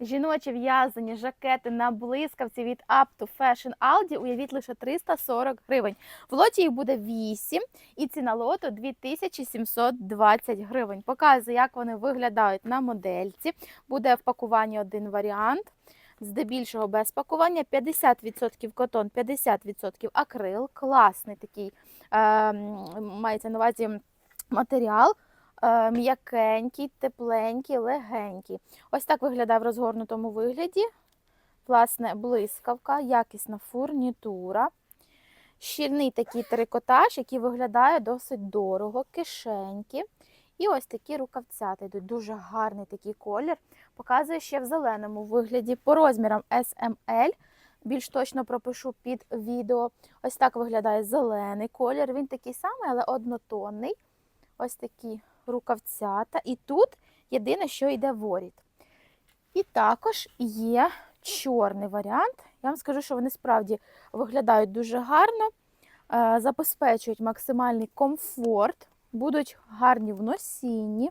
Жіночі в'язані жакети на блискавці від Up to Fashion Aldi, уявіть лише 340 гривень. В лоті їх буде 8 і ціна лоту 2720 гривень. Показую, як вони виглядають на модельці. Буде в пакуванні один варіант. Здебільшого без пакування 50% котон, 50% акрил. Класний такий е, мається на увазі матеріал. Е, м'якенький, тепленький, легенький. Ось так виглядає в розгорнутому вигляді. Власне, блискавка, якісна фурнітура. Щільний такий трикотаж, який виглядає досить дорого, кишеньки. І ось такі рукавцята йдуть. Дуже гарний такий колір. Показую ще в зеленому вигляді по розмірам SML. Більш точно пропишу під відео. Ось так виглядає зелений колір. Він такий самий, але однотонний. Ось такі рукавцята. І тут єдине, що йде воріт. І також є чорний варіант. Я вам скажу, що вони справді виглядають дуже гарно, е, забезпечують максимальний комфорт, будуть гарні в носінні.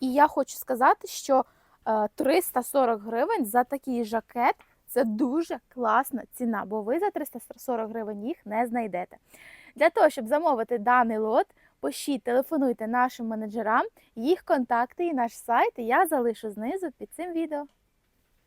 І я хочу сказати, що е, 340 гривень за такий жакет це дуже класна ціна, бо ви за 340 гривень їх не знайдете. Для того, щоб замовити даний лот, пишіть, телефонуйте нашим менеджерам, їх контакти і наш сайт я залишу знизу під цим відео.